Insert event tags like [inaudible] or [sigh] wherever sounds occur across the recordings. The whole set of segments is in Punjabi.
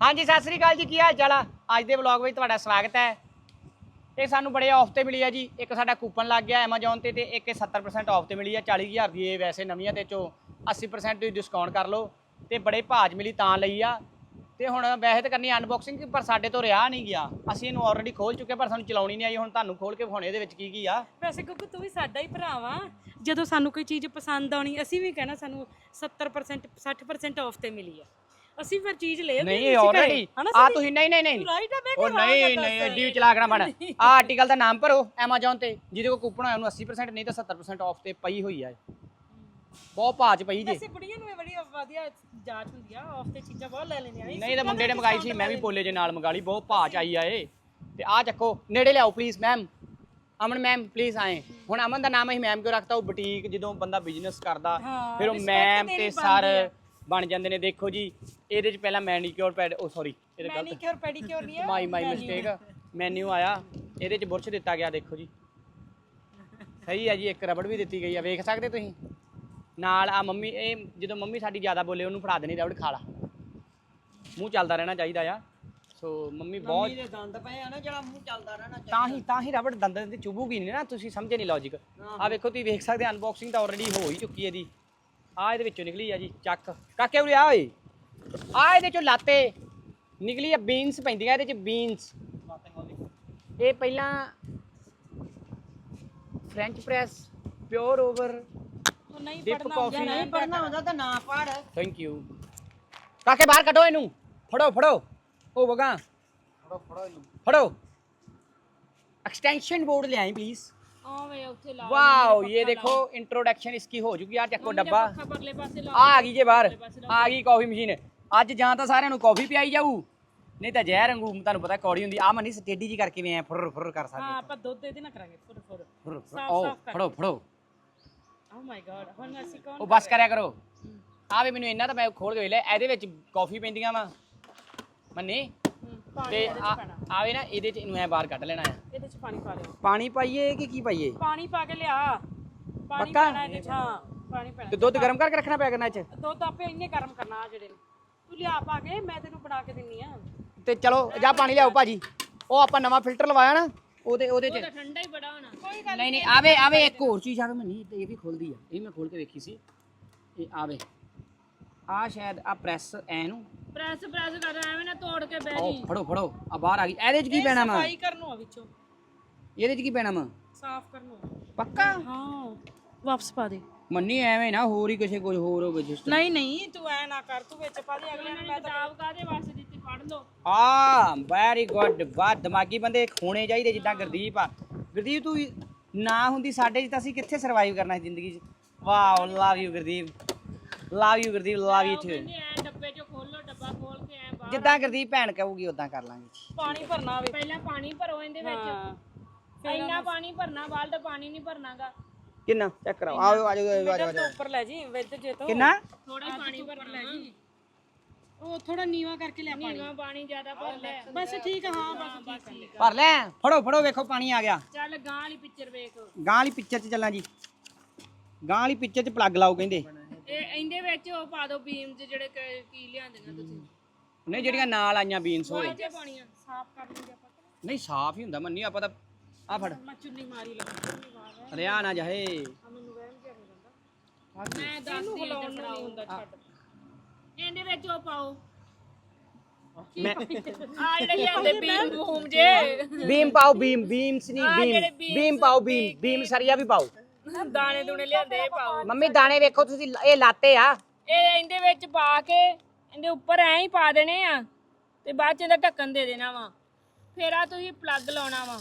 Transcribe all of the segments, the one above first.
ਹਾਂਜੀ, ਸਤਿ ਸ੍ਰੀ ਅਕਾਲ ਜੀ, ਕੀ ਹਾਲ ਚਾਲ ਆ? ਅੱਜ ਦੇ ਵਲੌਗ ਵਿੱਚ ਤੁਹਾਡਾ ਸਵਾਗਤ ਹੈ। ਇਹ ਸਾਨੂੰ ਬੜੇ ਆਫ ਤੇ ਮਿਲੀ ਆ ਜੀ। ਇੱਕ ਸਾਡਾ ਕੂਪਨ ਲੱਗ ਗਿਆ Amazon ਤੇ ਤੇ ਇੱਕ ਇਹ 70% ਆਫ ਤੇ ਮਿਲੀ ਆ। 40000 ਦੀ ਇਹ ਵੈਸੇ ਨਵੀਆਂ ਤੇ ਚੋਂ 80% ਤੁਸੀਂ ਡਿਸਕਾਊਂਟ ਕਰ ਲਓ ਤੇ ਬੜੇ ਭਾਜ ਮਿਲੀ ਤਾਂ ਲਈ ਆ। ਤੇ ਹੁਣ ਵੈਸੇ ਤਾਂ ਕਰਨੀ ਅਨਬਾਕਸਿੰਗ ਪਰ ਸਾਡੇ ਤੋਂ ਰਿਹਾ ਨਹੀਂ ਗਿਆ। ਅਸੀਂ ਇਹਨੂੰ ਆਲਰੇਡੀ ਖੋਲ ਚੁੱਕੇ ਪਰ ਸਾਨੂੰ ਚਲਾਉਣੀ ਨਹੀਂ ਆਈ। ਹੁਣ ਤੁਹਾਨੂੰ ਖੋਲ ਕੇ ਵਿਖਾਉਣੇ ਇਹਦੇ ਵਿੱਚ ਕੀ ਕੀ ਆ। ਵੈਸੇ ਕਿਉਂਕਿ ਤੂੰ ਵੀ ਸਾਡਾ ਹੀ ਭਰਾ ਵਾ ਜਦੋਂ ਸਾਨੂੰ ਕੋਈ ਚੀਜ਼ ਪਸੰਦ ਆਉਣੀ, ਅਸੀਂ ਵੀ ਕਹਿਣਾ ਸਾਨੂੰ 70% 60% ਆਫ ਤੇ ਮਿਲੀ ਆ। ਅਸੀਂ ਫਿਰ ਚੀਜ਼ ਲੈ ਨਹੀਂ ਇਹ ਆਲਰੇਡੀ ਆ ਤੁਸੀਂ ਨਹੀਂ ਨਹੀਂ ਨਹੀਂ ਰਾਈਟ ਆ ਮੈਂ ਉਹ ਨਹੀਂ ਨਹੀਂ ਐਡੀ ਵੀ ਚਲਾਕ ਨਾ ਬਣ। [laughs] ਆ ਆਰਟੀਕਲ ਦਾ ਨਾਮ ਭਰੋ Amazon ਤੇ ਜਿਹਦੇ ਕੋਲ ਕੂਪਨ ਹੋਇਆ ਉਹਨੂੰ 80% ਨਹੀਂ ਤਾਂ 70% ਆਫ ਤੇ ਪਈ ਹੋਈ ਆ। ਬਹੁਤ ਭਾਜ ਪਈ ਜੇ। ਵੈਸੇ ਬੁੜੀਆਂ ਨੂੰ ਇਹ ਬੜੀ ਵਧੀਆ ਜਾਂਚ ਹੁੰਦੀ ਆ ਆਫ ਤੇ ਚੀਜ਼ਾਂ ਬਹੁਤ ਲੈ ਲੈਂਦੀਆਂ। ਨਹੀਂ ਤਾਂ ਮੁੰਡੇ ਨੇ ਮੰਗਾਈ ਸੀ ਮੈਂ ਵੀ ਪੋਲੇ ਜੇ ਨਾਲ ਮੰਗਾ ਲਈ ਬਹੁਤ ਭਾਜ ਆਈ ਆ ਇਹ। ਤੇ ਆ ਚੱਕੋ ਨੇੜੇ ਲਿਆਓ please ma'am Aman ma'am please ਆਏ। ਹੁਣ ਅਮਨ ਦਾ ਨਾਮ ਅਸੀਂ ਮੈਮ ਕਿਉਂ ਰੱਖਤਾ ਉਹ ਬੁਟੀਕ ਜਦੋਂ ਬੰਦਾ ਬਿਜ਼ਨਸ ਕਰਦਾ ਹਾਂ, ਫਿਰ ਉਹ ਮੈਮ ਤੇ ਸਰ ਆ। ਬਣ ਜਾਂਦੇ ਨੇ। ਦੇਖੋ ਜੀ ਇਹਦੇ ਚ ਪਹਿਲਾਂ ਮੈਨੀਕਿਉਰ ਪੈਡ ਉਹ ਸੌਰੀ ਇਹਦੇ ਗਲਤ। ਮੈਨੀਕਿਉਰ ਪੈਡੀਕਿਉਰ ਨਹੀਂ ਆ? ਮਾਈ ਮਾਈ ਮਿਸਟੇਕ ਮੈਨੂ ਆਇਆ ਇਹਦੇ ਚ ਬੁਰਸ਼ ਦਿੱਤਾ ਗਿਆ ਦੇਖੋ ਜੀ। ਸਹੀ ਹੈ ਜੀ ਇੱਕ ਰਬੜ ਵੀ ਦਿੱਤੀ ਗਈ ਆ ਵੇਖ ਸਕਦੇ ਤੁਸੀਂ? ਨਾਲ ਆ ਮੰਮੀ ਇਹ ਜਦੋਂ ਮੰਮੀ ਸਾਡੀ ਜ਼ਿਆਦਾ ਬੋਲੇ ਉਹਨੂੰ ਫੜਾ ਦੇਣੀ ਰਬੜ ਖਾ ਲਾ। ਮੂੰਹ ਚੱਲਦਾ ਰਹਿਣਾ ਚਾਹੀਦਾ ਆ। ਸੋ ਮੰਮੀ ਬਹੁਤ ਦੇ ਦੰਦ ਪਏ ਆ ਨਾ ਜਿਹੜਾ ਮੂੰਹ ਚੱਲਦਾ ਰਹਿਣਾ ਤਾਂ ਹੀ ਤਾਂ ਹੀ ਰਬੜ ਦੰਦਾਂ ਤੇ ਚੁਭੂਗੀ ਨਹੀਂ ਨਾ ਤੁਸੀਂ ਸਮਝੇ ਨਹੀਂ ਲੌਜੀਕ ਆ ਵੇਖੋ ਤੁਸੀਂ ਵੇਖ ਸਕਦੇ ਅਨਬਾਕਸਿੰਗ ਤਾਂ ਆਲਰੇਡੀ ਹੋ ਹੀ ਚੁੱਕੀ ਹੈ ਇਹਦੀ। ਆ ਇਹਦੇ ਵਿੱਚੋਂ ਨਿਕਲੀ ਆ ਜੀ ਚੱਕ। ਕਾਕੇ ਉਰੇ ਆ ਓਏ। ਆ ਇਹਦੇ ਚੋਂ ਲਾਤੇ। ਨਿਕਲੀ ਆ ਬੀਨਸ ਪੈਂਦੀਆਂ ਇਹਦੇ ਚ ਬੀਨਸ ਇਹ ਪਹਿਲਾਂ ਫ੍ਰੈਂਚ ਪ੍ਰੈਸ ਪਿਓਰ ਓਵਰ ਬਾਹਰ ਕੱਢੋ ਇਹਨੂੰ। ਫੜੋ ਫੜੋ। ਉਹ ਵਗਾ ਫੜੋ ਐਕਸਟੈਂਸ਼ਨ ਬੋਰਡ ਲਿਆਈ ਪਲੀਜ਼ ਵਾਓ ਇਹ ਦੇਖੋ ਇੰਟਰੋਡਕਸ਼ਨ ਇਸकी ਹੋ ਚੁਕੀ ਆ। ਚੱਕੋ ਡੱਬਾ। ਆ ਗਈ ਜੇ ਬਾਹਰ। ਆ ਗਈ ਕਾਫੀ ਮਸ਼ੀਨ ਅੱਜ ਜਾਂ ਤਾਂ ਸਾਰਿਆਂ ਨੂੰ ਕਾਫੀ ਪਿਆਈ ਜਾਊ ਨਹੀਂ ਤਾਂ ਜ਼ਹਿਰ ਵਾਂਗੂ ਤੁਹਾਨੂੰ ਪਤਾ ਕੌੜੀ ਹੁੰਦੀ ਆ ਮਨੀ ਸਟੇਡੀ ਜੀ ਕਰਕੇ ਵੀ ਐ ਫੁਰ ਫੁਰ ਕਰ ਹਾਂ ਸਕਦੇ ਆਪਾਂ ਦੁੱਧ ਇਹਦੇ ਨਾਲ ਕਰਾਂਗੇ ਫੁਰ ਫੁਰ ਫੁਰ ਫੁਰ ਸਾਫ਼- ਓ ਸਾਫ਼ ਕਰ। ਫੜੋ ਫੜੋ। ਓ ਮਾਈ ਗॉड ਹੁਣ ਅਸੀਂ ਕੌਣ ਉਹ ਬਸ ਕਰਿਆ ਕਰੋ। ਆ ਵੀ ਮੈਨੂੰ ਇੰਨਾ ਤਾਂ ਮੈਂ ਖੋਲ ਕੇ ਵੇਖ ਲਿਆ ਇਹਦੇ ਵਿੱਚ ਕਾਫੀ ਪੈਂਦੀਆਂ ਵਾ। ਮੰਨੇ ਹੂੰ, ਪਾਣੀ ਤੇ ਇਹਦੇ ਚ ਆ- ਪੈਣਾ। ਆਵੇ ਨਾ ਇਹਦੇ ਚ ਇਹਨੂੰ ਐ ਬਾਹਰ ਕੱਢ ਲੈਣਾ ਆ ਇਹਦੇ ਚ ਪਾਣੀ ਪਾ ਲਿਓ। ਪਾਣੀ ਪਾਈਏ ਕਿ ਕੀ ਪਾਈਏ? ਪਾਣੀ ਪਾ ਕੇ ਲਿਆ। ਪਾਣੀ ਪੱਕਾ? ਪੈਣਾ ਇਹਦੇ ਚ ਹਾਂ ਪਾਣੀ ਪੈਣਾ। ਤੇ ਦੁੱਧ ਗਰਮ ਕਰਕੇ ਰੱਖਣਾ ਪਿਆ ਕਰਨਾ ਇਹ ਚ? ਦੁੱਧ ਆਪੇ ਇੰਨੇ ਗਰਮ ਕਰਨਾ ਆ ਜਿਹੜੇ ਨੇ। ਤੂੰ ਲਿਆ ਪਾ ਕੇ ਮੈਂ ਤੈਨੂੰ ਬਣਾ ਕੇ ਦਿੰਨੀ ਆ। ਤੇ ਚਲੋ ਜਾ ਪਾਣੀ ਲਿਆਓ ਭਾਜੀ। ਉਹ ਆਪਾਂ ਨਵਾਂ ਫਿਲਟਰ ਲਵਾਇਆ ਨਾ ਉਹਦੇ ਉਹਦੇ ਚ। ਠੰਡਾ ਹੀ ਬੜਾ ਹੋਣਾ। ਕੋਈ ਗੱਲ ਨਹੀਂ ਨਹੀਂ ਆਵੇ ਆਵੇ ਇੱਕ ਹੋਰ ਚੀਜ਼ ਆਵੇ ਮਨੀ ਤੇ ਇਹ ਵੀ ਖੁੱਲਦੀ ਆ। ਇਹ ਮੈਂ ਖੋਲ ਕੇ ਵੇਖੀ ਸੀ। ਇਹ ਆਵੇ। ਆ ਸ਼ਾਇਦ ਆ ਪ੍ਰੈਸ ਐ ਨੂੰ। ਪ੍ਰੈਸ ਪ੍ਰੈਸ ਕਰ ਐਵੇਂ ਨਾ ਤੋੜ ਕੇ ਬਹਿ ਉਹ ਫੜੋ ਫੜੋ। ਆ ਬਾਹਰ ਆ ਗਈ। ਇਹਦੇ ਚ ਕੀ ਪੈਣਾ ਵਾ? ਸਫ਼ਾਈ ਕਰਨ ਨੂੰ ਆ ਵਿੱਚੋਂ। ਇਹਦੇ ਚ ਕੀ ਪੈਣਾ ਵਾ? ਸਾਫ਼ ਕਰਨ ਨੂੰ। ਪੱਕਾ? ਹਾਂ। ਵਾਪਸ ਪਾ ਦੇ। ਮੰਨੀ ਐਵੇਂ ਨਾ ਹੋਰ ਹੀ ਕਿਸੇ ਕੁਝ ਹੋਰ ਹੋਵੇ ਜਿਸ ਨਹੀਂ ਨਹੀਂ ਤੂੰ ਐ ਨਾ ਕਰ ਤੂੰ ਵਿੱਚ ਪਾ ਦੇ ਅਗਲੇ ਨੂੰ ਮੈਂ ਕਿਤਾਬ ਕਾਦੇ ਵਾਸਤੇ ਦਿੱਤੀ? ਪੜ ਲਓ। ਆ ਵੈਰੀ ਗੁੱਡ ਬਾ ਦਿਮਾਗੀ ਬੰਦੇ ਹੋਣੇ ਚਾਹੀਦੇ ਜਿੱਦਾਂ ਗੁਰਦੀਪ ਆ। ਗੁਰਦੀਪ ਤੂੰ ਨਾ ਹੁੰਦੀ ਸਾਡੇ ਚ ਤਾਂ ਅਸੀਂ ਕਿੱਥੇ ਸਰਵਾਈਵ ਕਰਨਾ ਸੀ ਜ਼ਿੰਦਗੀ 'ਚ? Wow love you Gurdeep. Love you Gurdeep love you too ਐ ਡੱਬੇ ਚੋਂ ਖੋਲੋ ਡੱਬਾ ਖੋਲ ਕੇ ਐ ਬਾਹਰ ਜਿੱਦਾਂ ਗੁਰਦੀਪ ਭੈਣ ਕਹੂਗੀ ਉਦਾਂ ਕਰ ਲਾਂਗੇ। ਪਾਣੀ ਭਰਨਾ ਹੋਵੇ। ਪਹਿਲਾਂ ਪਾਣੀ ਭਰੋ ਇਹਦੇ ਵਿੱਚ। ਇੰਨਾ ਪਾਣੀ ਭਰਨਾ ਬਾਲਦ ਪਾਣੀ ਨਹੀਂ ਭਰਨਾਗਾ। ਕਿੰਨਾ? ਚੈੱਕ ਕਰਾਓ। ਆਓ ਆਜੋ ਆਜੋ ਆਜੋ ਉੱਪਰ ਲੈ ਜੀ ਵਿੱਚ ਜੇ ਤੋਂ। ਕਿੰਨਾ? ਥੋੜਾ ਹੀ ਪਾਣੀ ਭਰ ਲੈ ਜੀ। ਉਹ ਥੋੜਾ ਨੀਵਾ ਕਰਕੇ ਲਿਆ ਪਾਣੀ। ਨੀਵਾ ਪਾਣੀ ਜ਼ਿਆਦਾ ਭਰ ਲੈ। ਬਸ ਠੀਕ ਆ, ਹਾਂ ਬਸ ਠੀਕ ਭਰ ਲੈ। ਫੜੋ ਫੜੋ ਵੇਖੋ ਪਾਣੀ ਆ ਗਿਆ। ਚੱਲ ਗਾਂ ਵਾਲੀ ਪਿਕਚਰ ਵੇਖ। ਗਾਂ ਵਾਲੀ ਪਿਕਚਰ 'ਚ ਚੱਲਾਂ ਜੀ। ਗਾਂ ਵਾਲੀ ਪਿਕਚਰ 'ਚ ਪਲੱਗ ਲਾਓ ਕਹਿੰਦੇ। ਇਹ ਇਹਦੇ ਵਿੱਚ ਉਹ ਪਾ ਦਿਓ ਬੀਮ ਚ ਜਿਹੜੇ ਕ- ਲਿਆਂਦੀਆਂ ਤੁਸੀਂ। ਨਹੀਂ ਜਿਹੜੀਆਂ ਨਾਲ ਆਈਆਂ ਬੀਨਸ ਹੋਏ ਪਾਣੀਆਂ ਸਾਫ਼ ਕਰ ਲਈਏ ਆਪਾਂ। ਨਹੀਂ ਸਾਫ਼ ਹੀ ਹੁੰਦਾ ਮੰਨੀ ਆਪਾਂ ਤਾਂ ਆ ਫੜ। ਮੈਂ ਚੁੰਨੀ ਮਾਰੀ ਲਾ। ਰਿਆ ਨਾ ਜਾਏ। ਮੈਨੂੰ ਵਹਿਮ ਜਿਹਾ ਹੋ ਜਾਂਦਾ ਮੈਂ ਦੱਸਦੀ ਹੁੰਦਾ ਛੱਡ। ਇਹਦੇ ਵਿੱਚ ਉਹ ਪਾਓ। ਮੈਂ ਆ ਜਿਹੜੇ ਲਿਆਂਦੇ ਬੀਮ ਬੂਮ ਜੇ। ਬੀਮ ਪਾਓ ਬੀਮ ਬੀਮਸ ਨਹੀਂ ਬੀਮ ਬੀਮ ਪਾਓ ਬੀਮ ਬੀਮ ਸਰੀਆ ਵੀ ਪਾਓ। ਦਾਣੇ ਦੂਣੇ ਲਿਆਂਦੇ ਇਹ ਪਾਓ। ਮੰਮੀ ਦਾਣੇ ਵੇਖੋ ਤੁਸੀਂ ਇਹ ਲਾਤੇ ਆ। ਇਹ ਇਹਦੇ ਵਿੱਚ ਪਾ ਕੇ ਇਹਦੇ ਉੱਪਰ ਐਂ ਹੀ ਪਾ ਦੇਣੇ ਆ। ਤੇ ਬਾਅਦ ਚ ਇਹਦਾ ਢੱਕਣ ਦੇ ਦੇਣਾ ਵਾ। ਫਿਰ ਆ ਤੁਸੀਂ ਪਲੱਗ ਲਾਉਣਾ ਵਾ।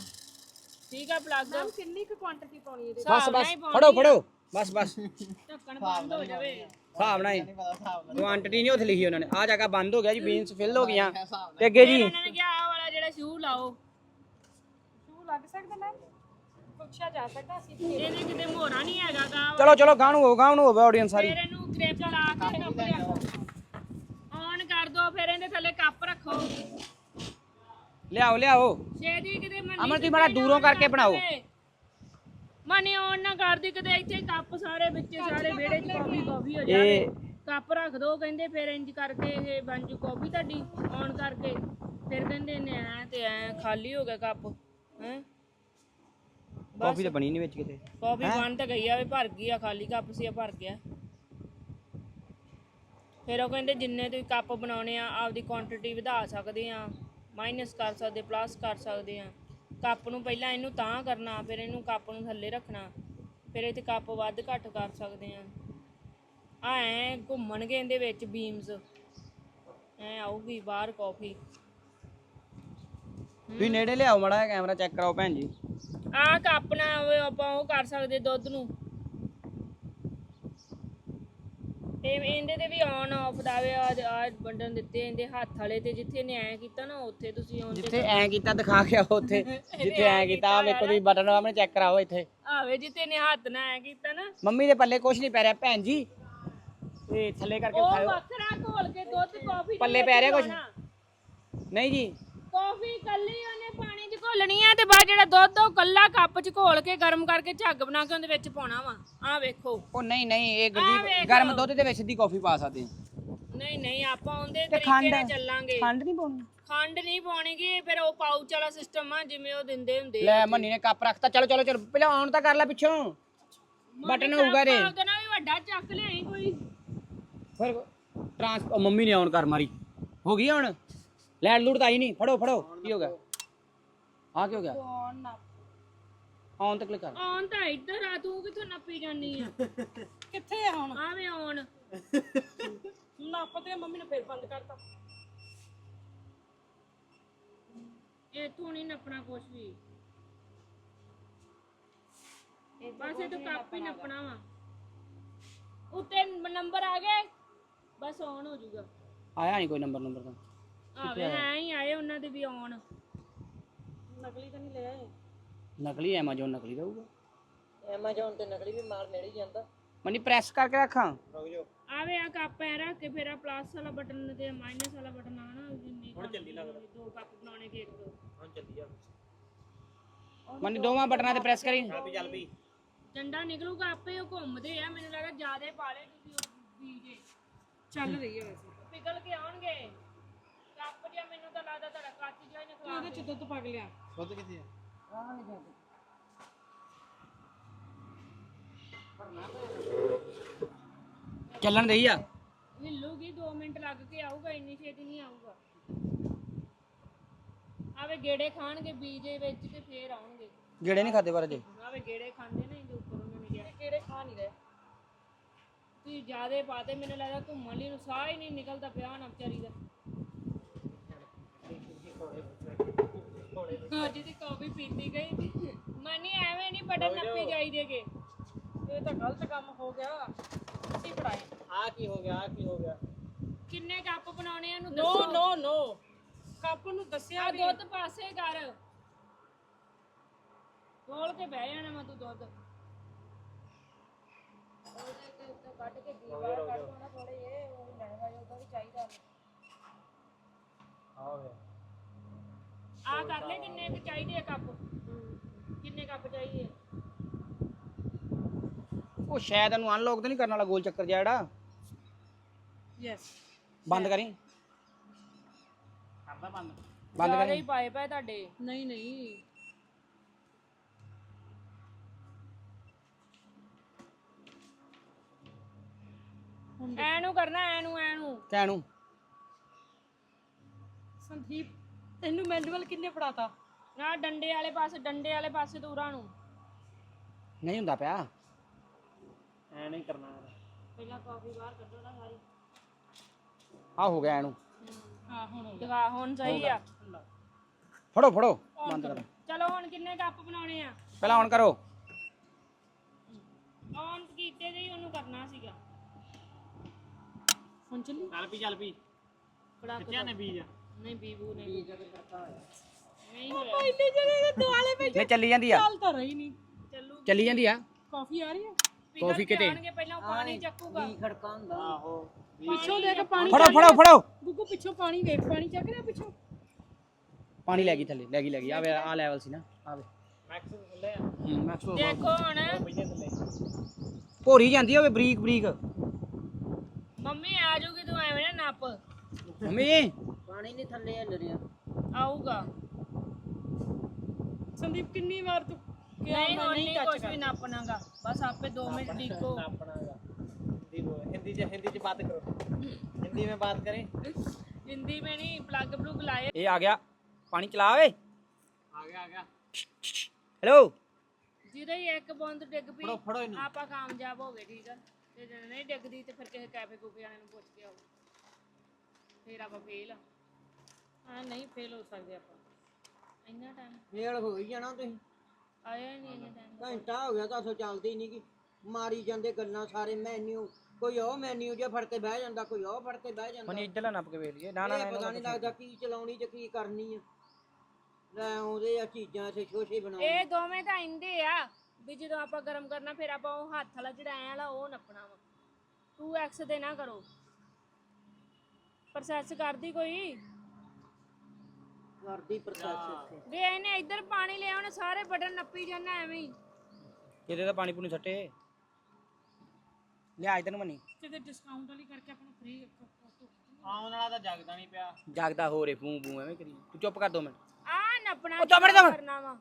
ਠੀਕ ਆ ਪਲੱਗ ਕਿੰਨੀ ਕੁ ਕੁਆਂਟੀਟੀ ਪਾਉਣੀ ਇਹਦੇ ਬਸ ਬਸ ਫੜੋ ਫੜੋ। ਬਸ ਬਸ। ਢੱਕਣ ਬੰਦ ਹੋ ਜਾਵੇ। ਹਿਸਾਬ ਨਾਲ ਹੀ। ਕੁਆਂਟੀਟੀ ਨਹੀਂ ਉੱਥੇ ਲਿਖੀ ਉਹਨਾਂ ਨੇ। ਆ ਜਗ੍ਹਾ ਬੰਦ ਹੋ ਗਿਆ ਜੀ ਬੀਨਸ ਫਿਲ ਹੋ ਗਈਆਂ। ਤੇ ਅੱਗੇ ਜੀ। ਇਹਨਾਂ ਨੇ ਕਿਹਾ ਆਹ ਵਾਲਾ ਜਿਹੜਾ ਸ਼ੂ ਲਾਓ। ਸ਼ੂ ਲੱਗ ਸਕਦਾ ਨਾ ਪੁੱਛਿਆ ਜਾ ਸਕਦਾ ਸੀ ਇਹਦੇ ਕਿਤੇ ਮੋਹਰਾ ਨਹੀਂ ਹੈਗਾ ਗਾ ਚਲੋ ਚਲੋ ਗਾਂ ਨੂੰ ਹੋ ਗਾਂ ਨੂੰ ਹੋਵੇ ਆਡੀਅנס ਸਾਰੀ। ਫਿਰ ਇਹਨੂੰ ਗ੍ਰਿਪ ਲਾ ਕੇ ਕੱਪ ਰੱਖੋ ਔਨ ਕਰ ਦੋ ਫਿਰ ਇਹਦੇ ਥੱਲੇ ਕੱਪ ਰੱਖੋ। ਲਿਆਓ ਲਿਆਓ। ਛੇਦੀ ਕਿਤੇ ਮਨੀ ਅਮਨ ਤੁਸੀਂ ਮਾੜਾ ਦੂਰੋਂ ਕਰਕੇ ਬਣਾਓ। ਮਨੀ ਔਨ ਨਾ ਕਰਦੀ ਕਿਤੇ ਇੱਥੇ ਕੱਪ ਸਾਰੇ ਵਿੱਚ ਸਾਰੇ ਵਿਹੜੇ 'ਚ ਕਾਫੀ ਕਾਫੀ ਹੋ ਇਹ ਜਾਵੇ ਕੱਪ ਰੱਖ ਦੋ ਕਹਿੰਦੇ ਫਿਰ ਇੰਜ ਕਰਕੇ ਇਹ ਬਣ ਜੂ ਕਾਫੀ ਤੁਹਾਡੀ ਔਨ ਕਰਕੇ। ਫਿਰ ਕਹਿੰਦੇ ਨੇ ਐ ਤੇ ਐ ਖਾਲੀ ਹੋ ਗਿਆ ਕੱਪ ਹੈ? ਕਾਫੀ ਤਾਂ ਬਣੀ ਨਹੀਂ ਵਿੱਚ ਕਿਤੇ। ਕਾਫੀ ਬਣ ਤਾਂ ਗਈ ਆ ਵੀ ਭਰ ਗਈ ਆ ਖਾਲੀ ਕੱਪ ਸੀ ਆ ਭਰ ਗਿਆ। ਫਿਰ ਉਹ ਕਹਿੰਦੇ ਜਿੰਨੇ ਤੁਸੀਂ ਕੱਪ ਬਣਾਉਣੇ ਆ ਆਪਦੀ ਕੁਆਂਟੀਟੀ ਵਧਾ ਸਕਦੇ ਆ। ਮਾਈਨਸ ਕਰ ਸਕਦੇ ਪਲੱਸ ਕਰ ਸਕਦੇ ਆ। ਕੱਪ ਨੂੰ ਪਹਿਲਾਂ ਇਹਨੂੰ ਤਾਂ ਕਰਨਾ ਫਿਰ ਇਹਨੂੰ ਕੱਪ ਨੂੰ ਥੱਲੇ ਰੱਖਣਾ ਫਿਰ ਇੱਥੇ ਕੱਪ ਵੱਧ ਘੱਟ ਕਰ ਸਕਦੇ ਆ। ਐ ਘੁੰਮਣਗੇ ਇਹਦੇ ਵਿੱਚ ਬੀਮਸ ਐ ਆਊਗੀ ਬਾਹਰ ਕਾਫੀ ਤੁਸੀਂ ਨੇੜੇ ਲਿਆਓ ਮੜਾ ਕੈਮਰਾ ਚੈੱਕ ਕਰਾਓ ਭੈਣ ਜੀ। ਆ ਕੱਪ ਨਾਲ ਉਹ ਆਪਾਂ ਉਹ ਕਰ ਸਕਦੇ ਦੁੱਧ ਨੂੰ। ਤੇ ਇਹਦੇ ਤੇ ਵੀ ਔਨ ਆਫ ਦਾ ਵੇ ਆ ਆ ਬਟਨ ਦਿੱਤੇ ਇਹਦੇ ਹੱਥ ਵਾਲੇ ਤੇ ਜਿੱਥੇ ਨੇ ਐ ਕੀਤਾ ਨਾ ਉੱਥੇ ਤੁਸੀਂ ਔਨ ਜਿੱਥੇ ਐ ਕੀਤਾ ਦਿਖਾ ਕੇ ਆਓ ਉੱਥੇ [laughs] ਜਿੱਥੇ ਐ ਕੀਤਾ ਆਹ ਵੇਖੋ ਤੁਸੀਂ ਬਟਨ ਆਪਣੇ ਚੈੱਕ ਕਰਾਓ ਇੱਥੇ। ਆਵੇ ਜਿੱਥੇ ਨੇ ਹੱਥ ਨਾਲ ਐ ਕੀਤਾ ਨਾ। ਮੰਮੀ ਦੇ ਪੱਲੇ ਕੁਝ ਨਹੀਂ ਪੈ ਰਿਹਾ ਭੈਣ ਜੀ। ਇਹ ਥੱਲੇ ਕਰਕੇ ਉਹ ਉਠਾਓ ਵੱਖਰਾ ਘੋਲ ਕੇ ਦੁੱਧ ਕਾਫੀ ਪੱਲੇ ਪੈ ਰਿਹਾ ਕੁਛ? ਨਹੀਂ ਜੀ। ਕਾਫੀ ਕੱਲੀ ਉਹਨੇ 'ਚ ਘੋਲਣੀ ਆ ਤੇ ਬਾਅਦ ਜਿਹੜਾ ਦੁੱਧ ਉਹ ਕੱਲਾ ਕੱਪ 'ਚ ਘੋਲ ਕੇ ਗਰਮ ਕਰਕੇ ਝੱਗ ਬਣਾ ਕੇ ਉਹਦੇ ਵਿੱਚ ਪਾਉਣਾ ਵਾ। ਆ ਵੇਖੋ। ਉਹ ਨਹੀਂ ਨਹੀਂ ਇਹ ਆਹ ਗੱਡੀ ਵੇਖ। ਗਰਮ ਲਓ। ਦੁੱਧ ਦੇ ਵਿੱਚ ਸਿੱਧੀ ਕਾਫੀ ਪਾ ਸਕਦੇ ਹਾਂ ਨਹੀਂ ਨਹੀਂ ਆਪਾਂ ਉਹਦੇ ਤੇ ਤਰੀਕੇ ਨਾਲ? ਚੱਲਾਂਗੇ। ਖੰਡ ਨਹੀਂ ਪਾਉਣੀ? ਖੰਡ ਨਹੀਂ ਪਾਉਣੀਗੀ ਫਿਰ ਉਹ ਪਾਊਚ ਵਾਲਾ ਸਿਸਟਮ ਆ ਜਿਵੇਂ ਉਹ ਦਿੰਦੇ ਹੁੰਦੇ ਲੈ ਮੰਨੀ ਨੇ ਕੱਪ ਰੱਖਤਾ। ਚਲੋ ਚਲੋ ਚਲੋ ਪਹਿਲਾਂ ਆਨ ਤਾਂ ਕਰ ਲੈ ਪਿੱਛੋਂ। ਬਟਨ ਹੋਊਗਾ ਰੇ ਉਹਦੇ ਨਾਲ ਵੀ ਵੱਡਾ ਚੱਕ ਲਿਆਈ ਕੋਈ। ਫਿਰ ਟਰਾਂਸ ਉਹ ਮੰਮੀ ਨੇ ਆਨ ਕਰ ਮਾਰੀ। ਹੋ ਗਈ ਹੁਣ? ਲੈਟ ਲੂਟ ਤਾਂ ਆਈ ਨਹੀਂ। ਫੜੋ ਫੜੋ। ਕੀ ਹੋ ਗਿਆ? ਆ ਕੀ ਹੋ ਗਿਆ ਆਨ ਤੇ ਕਲਿੱਕ ਕਰ ਆਉਣ ਤਾਂ ਇੱਧਰ ਆ ਤੂੰ ਕਿੱਥੋਂ ਨੱਪੀ ਜਾਨੀ ਆ ਕਿੱਥੇ ਆ ਹੁਣ ਆਵੇਂ ਆਉਣ ਨੱਪ ਤੇ ਮੰਮੀ ਨੇ ਫੇਰ ਬੰਦ ਕਰਤਾ ਇੱਥੋਂ ਨਹੀਂ ਨੱਪਣਾ ਕੁਛ ਵੀ ਬਸ ਇਹ ਤਾਂ ਕੱਪ ਹੀ ਨੱਪਣਾ ਵਾ ਉੱਤੇ ਨੰਬਰ ਆ ਗਏ ਬਸ ਆਨ ਹੋ ਜਾਊਗਾ ਆਇਆ ਨਹੀਂ ਕੋਈ ਨੰਬਰ ਨੰਬਰ ਤਾਂ ਆਵੇ ਐ ਹੀ ਆਏ ਉਹਨਾਂ ਦੇ ਵੀ ਆਨ ਨਕਲੀ ਤਾਂ ਨਹੀਂ ਲੈ ਆਏ? ਨਕਲੀ ਐਮਾਜ਼ੋਨ ਨਕਲੀ ਦਊਗਾ ਐਮਾਜ਼ੋਨ ਤੇ ਨਕਲੀ ਵੀ ਮਾਲ ਨੇੜੇ ਹੀ ਜਾਂਦਾ। ਮੰਨੀ ਪ੍ਰੈਸ ਕਰਕੇ ਰੱਖਾਂ। ਰੁਕ ਜਾਓ। ਆਵੇ ਆ ਕੱਪ ਐ ਰੱਖ ਕੇ ਫਿਰ ਆ ਪਲੱਸ ਵਾਲਾ ਬਟਨ ਤੇ ਮਾਈਨਸ ਵਾਲਾ ਬਟਨ ਆਣਾ ਜਿੰਨੀ ਹੁਣ ਜਲਦੀ ਲੱਗਦਾ। ਦੋ ਕੱਪ ਬਣਾਉਣੇ ਕੇ ਇੱਕ ਦੋ। ਹੁਣ ਚੱਲੀ ਜਾ ਮੰਨੀ ਦੋਵਾਂ ਬਟਨਾਂ ਤੇ ਪ੍ਰੈਸ ਕਰੀ। ਚੱਲ ਵੀ ਚੱਲ ਵੀ। ਡੰਡਾ ਨਿਕਲੂਗਾ ਆਪੇ ਉਹ ਘੁੰਮਦੇ ਆ ਮੈਨੂੰ ਲੱਗਾ ਜਿਆਦੇ ਪਾਲੇ ਤੁਸੀਂ ਉਹ ਬੀਜੇ ਚੱਲ ਰਹੀ ਹੈ ਵੈਸੇ। ਕੇ ਆਉਣਗੇ। ਜਿਹਾ ਮੈਨੂੰ ਤਾਂ ਲੱਗਦਾ ਤੁਹਾਡਾ ਕੱਚ ਜਿਹਾ ਹੀ ਨਿਕਲਾ ਉਹਦੇ ਚ ਦੁੱਧ ਪਾ ਲਿਆ। ਦੁੱਧ ਕਿੱਥੇ ਆ? ਚੱਲਣ ਦੇਈ ਆ? ਹਿੱਲੂਗੀ 2 ਮਿੰਟ ਲੱਗ ਕੇ ਆਊਗਾ ਇੰਨੀ ਛੇਤੀ ਨਹੀਂ ਆਊਗਾ। ਆਵੇ ਗੇੜੇ ਖਾਣਗੇ ਬੀਜੇ ਵਿੱਚ ਤੇ ਫੇਰ ਆਉਣਗੇ। ਗੇੜੇ ਨਹੀਂ ਖਾਦੇ ਪਰ ਅਜੇ? ਆਵੇ ਗੇੜੇ ਖਾਂਦੇ ਨੇ ਇਹਦੇ ਉੱਪਰ ਉਹਨਾਂ ਨੇ ਕਿਹਾ। ਗੇੜੇ ਖਾ ਨਹੀਂ ਰਹੇ। ਤੁਸੀਂ ਜਿਆਦੇ ਪਾਤੇ ਮੈਨੂੰ ਲੱਗਦਾ ਘੁੰਮਣ ਲਈ ਨੂੰ ਸਾਹ ਹੀ ਨਹੀਂ ਨਿਕਲਦਾ ਪਿਆ ਨਾ ਵਿਚਾਰੀ ਦਾ। ਹਾਂ ਜਿਹਦੀ ਕਾਫੀ ਪੀਤੀ ਗਈ ਮਨੀ ਐਵੇਂ ਨਹੀਂ ਬਟਨ ਨੱਪੇ ਜਾਈਦੇਗੇ ਇਹ ਤਾਂ ਗਲਤ ਕੰਮ ਹੋ ਗਿਆ। ਅਸੀਂ ਪੜਾਏ ਆ ਕੀ ਹੋ ਗਿਆ ਆ ਕੀ ਹੋ ਗਿਆ? ਕਿੰਨੇ ਕੱਪ ਬਣਾਉਣੇ ਆ ਇਹਨੂੰ ਨੋ ਦੱਸੋ। ਨੋ ਨੋ। ਕੱਪ ਨੂੰ ਦੱਸਿਆ ਆ ਦੁੱਧ ਪਾਸੇ ਕਰ। ਖੋਲ ਕੇ ਬਹਿ ਜਾਣਾ ਮੈਂ ਤੂੰ ਦੁੱਧ। ਆ ਕਰ ਲੈ ਕਿੰਨੇ ਕੁ ਚਾਹੀਦੇ ਆ ਕੱਪ? ਕਿੰਨੇ ਕੱਪ ਚਾਹੀਦੇ ਆ? ਉਹ ਸ਼ਾਇਦ ਇਹਨੂੰ ਅਨਲੌਕ ਤਾਂ ਨਹੀਂ ਕਰਨ ਵਾਲਾ ਗੋਲ ਚੱਕਰ ਜਿਹਾ ਜਿਹੜਾ। ਯੈਸ ਬੰਦ ਕਰੀ। ਕਰਦਾ ਬੰਦ। ਬੰਦ ਜ਼ਿਆਦਾ ਕਰੀ। ਹੀ ਪਾਏ ਪਏ ਤੁਹਾਡੇ। ਨਹੀਂ ਨਹੀਂ। ਐਨੂੰ ਕਰਨਾ ਐਨੂੰ ਐਨੂੰ ਕਹਿਣੂ। ਸੰਦੀਪ ਤੈਨੂੰ ਮੈਨੂਅਲ ਕਿੰਨੇ ਫੜਾਤਾ? ਨਾ ਡੰਡੇ ਵਾਲੇ ਪਾਸੇ ਡੰਡੇ ਵਾਲੇ ਪਾਸੇ ਦੂਰਾਂ ਨੂੰ। ਨਹੀਂ ਹੁੰਦਾ ਪਿਆ। ਐ ਨਹੀਂ ਕਰਨਾ। ਪਹਿਲਾਂ ਕਾਫੀ ਬਾਹਰ ਕੱਢੋ ਨਾ ਸਾਰੀ। ਆ ਹੋ ਗਿਆ ਇਹਨੂੰ ਹਾਂ ਹੁਣ ਹੋ ਦਿਖਾ ਹੁਣ ਸਹੀ ਆ। ਫੜੋ ਫੜੋ। ਬੰਦ ਕਰੋ। ਚਲੋ ਹੁਣ ਕਿੰਨੇ ਕੱਪ ਬਣਾਉਣੇ ਆ? ਪਹਿਲਾਂ ਔਨ ਕਰੋ। ਔਨ ਕੀਤੇ ਦੇ ਹੀ ਉਹਨੂੰ ਕਰਨਾ ਸੀਗਾ। ਹੁਣ ਚੱਲੀ। ਚੱਲ ਪੀ ਚੱਲ ਪੀ। ਬੜਾ ਕਿਆ ਨੇ ਬੀਜ? ਨਹੀਂ ਬੀਬੂ ਨੇ ਨਹੀਂ ਹੋਇਆ। ਇੰਨੇ ਜਣੇ ਦੇ ਦੁਆਲੇ ਪੈ ਨਹੀਂ ਚੱਲੀ ਜਾਂਦੀ ਆ। ਚੱਲ ਤਾਂ ਰਹੀ ਨਹੀਂ। ਚੱਲੂ ਚੱਲੀ ਜਾਂਦੀ ਆ। ਕਾਫੀ ਆ ਰਹੀ ਹੈ। ਕੌਫੀ ਕਿਤੇ? ਆਣਗੇ ਪਹਿਲਾਂ ਪਾਣੀ ਚੱਕੂਗਾ। ਆਹੋ ਪਿੱਛੋਂ ਦੇਖ ਪਾਣੀ ਫੜੋ ਫੜੋ ਫੜੋ। ਗੁੱਗੂ ਪਿੱਛੋਂ ਪਾਣੀ ਵੇਖ ਪਾਣੀ ਚੱਕ ਰਿਹਾ ਪਿੱਛੋਂ? ਪਾਣੀ ਲੈ ਗਈ ਥੱਲੇ ਲੈ ਗਈ ਲੈ ਗਈ। ਆ ਵੇ ਆ ਲੈਵਲ ਸੀ ਨਾ ਆ ਵੇ। ਮੈਕਸ ਥੱਲੇ ਆ। ਹੂੰ ਮੈਕਸ ਦੇਖੋ ਹੁਣ। ਭੋਰੀ ਜਾਂਦੀ ਹੋਵੇ ਬਰੀਕ ਬਰੀਕ ਮੰਮੀ ਆ ਜਾਊਗੀ ਤੂੰ ਐਵੇਂ ਨਾ ਨੱਪ। ਮੰਮੀ। ਪਾਣੀ ਨਹੀਂ ਥੱਲੇ ਹਿੱਲ ਰਿਹਾ ਆਊਗਾ ਸੰਦੀਪ ਕਿੰਨੀ ਵਾਰ ਤੂੰ ਕਿਹਾ ਨਹੀਂ ਮੈਂ ਹੁਣ ਨਹੀਂ ਨਹੀਂ touch ਕੁਝ ਵੀ ਨਾਪਣਾਗਾ ਬਸ ਆਪੇ 2 ਮਿੰਟ ਡਿੱਗੋ अपनागा हिंदी बोल हिंदी से हिंदी से बात करो हिंदी में बात करें ਹਿੰਦੀ में नहीं प्लग प्लुग लाए ਇਹ ਆ ਗਿਆ ਪਾਣੀ ਚਲਾ ਓਏ आ गया आ गया ਹੈਲੋ ਜਿਹਦੇ ਹੀ ਇੱਕ ਬੂੰਦ ਡਿੱਗ ਪਈ फड़ो फड़ो इन्हें ਆਪਾਂ ਕਾਮਯਾਬ ਹੋ ਗਏ ਠੀਕ ਆ ਤੇ ਜੇ ਨਹੀਂ ਡਿੱਗਦੀ ਤੇ ਫਿਰ ਕਿਸੇ ਕੈਫੇ ਕੂਫੇ ਵਾਲੇ ਨੂੰ ਪੁੱਛ ਕੇ ਆਓ ਫਿਰ ਆਪਾਂ ਫੇਲ ਹਾਂ ਨਹੀਂ ਫੇਲ ਹੋ ਸਕਦੇ ਆਪਾਂ। ਇੰਨਾ ਟਾਈਮ ਫੇਲ ਹੋ ਹੀ ਜਾਣਾ ਤੁਸੀਂ। ਆਇਆ ਹੀ ਨਹੀਂ ਇੰਨਾ ਟਾਈਮ ਘੰਟਾ ਹੋ ਗਿਆ ਤਾਂ ਸੋ ਚੱਲਦੀ ਨਹੀਂ ਕਿ ਮਾਰੀ ਜਾਂਦੇ ਗੱਲਾਂ ਸਾਰੇ ਮੈਨੂ ਕੋਈ ਉਹ ਮੈਨੂ ਜਿਹਾ ਫੜ ਕੇ ਬਹਿ ਜਾਂਦਾ ਕੋਈ ਉਹ ਫੜ ਕੇ ਬਹਿ ਜਾਂਦਾ। ਮਨੀ ਇੱਧਰ ਨੱਪ ਕੇ ਵੇਖ ਲਈਏ। ਨਾ ਨਾ ਇਹ ਪਤਾ ਨਹੀਂ ਲੱਗਦਾ ਕੀ ਚਲਾਉਣੀ ਤੇ ਕੀ ਕਰਨੀ ਆ। ਲੈ ਆਉਂਦੇ ਆ ਚੀਜ਼ਾਂ ਇੱਥੇ ਸ਼ੋਸ਼ੇ ਬਣਾਉਣ। ਇਹ ਦੋਵੇਂ ਤਾਂ ਇੰਦੇ ਆ ਵੀ ਜਦੋਂ ਆਪਾਂ ਗਰਮ ਕਰਨਾ ਫਿਰ ਆਪਾਂ ਉਹ ਹੱਥ ਵਾਲਾ ਜਿਹੜਾ ਐ ਵਾਲਾ ਉਹ ਨੱਪਣਾ ਵਾ। 2x ਦੇ ਨਾ ਕਰੋ। ਪ੍ਰੋਸੈਸ ਕਰਦੀ ਕੋਈ? ਵਰਦੀ ਪ੍ਰਸ਼ਾਸਨ ਸੇ ਵੇ ਇਹਨੇ ਇੱਧਰ ਪਾਣੀ ਲਿਆ ਉਹਨੇ ਸਾਰੇ ਬਟਨ ਨੱਪੀ ਜਾਂਦਾ ਐਵੇਂ ਹੀ। ਇਹਦੇ ਤਾਂ ਪਾਣੀ ਪੂਣੀ ਸੱਟੇ ਲਿਆ ਇਧਰ ਮਨੀ। ਤੇ ਡਿਸਕਾਊਂਟ ਵਾਲੀ ਕਰਕੇ ਆਪਾਂ ਨੂੰ ਫ੍ਰੀ ਆਉਣ ਵਾਲਾ ਤਾਂ ਜਾਗਦਾ ਨਹੀਂ ਪਿਆ। ਜਾਗਦਾ ਹੋ ਰੇ ਫੂ ਫੂ ਐਵੇਂ ਕਰੀ। ਤੂੰ ਚੁੱਪ ਕਰ ਦੋ ਮਿੰਟ। ਆ ਨੱਪਣਾ ਉਹ ਚੁੱਪ ਕਰ ਦੋ ਕਰਨਾ ਵਾ?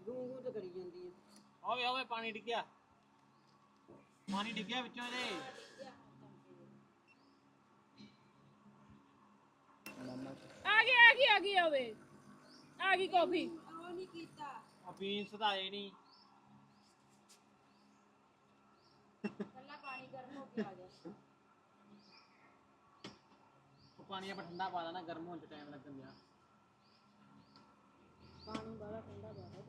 ਗੂੰਗੂ ਤਾਂ ਕਰੀ ਜਾਂਦੀ ਹੈ ਓਏ ਓਏ ਪਾਣੀ ਡਿੱਗਿਆ। ਪਾਣੀ ਡਿੱਗਿਆ ਵਿੱਚੋਂ ਇਹਦੇ। ਆ ਗਈ ਆ ਗਈ ਆ ਗਈ ਹੋਵੇ ਆ ਗਈ ਕਾਫੀ। ਉਹ ਸਦਾਏ ਨਹੀਂ ਪਹਿਲਾਂ ਪਾਣੀ ਗਰਮ ਹੋ ਕੇ ਆ ਜਾ ਪਾਣੀ ਆਪਾਂ ਠੰਡਾ ਪਾ ਦੇਣਾ ਗਰਮ ਹੋਣ ਚ ਟਾਈਮ ਲੱਗਣ ਦਿਆ। ਪਾਣੀ ਬੜਾ ਠੰਡਾ ਬਾਹਰ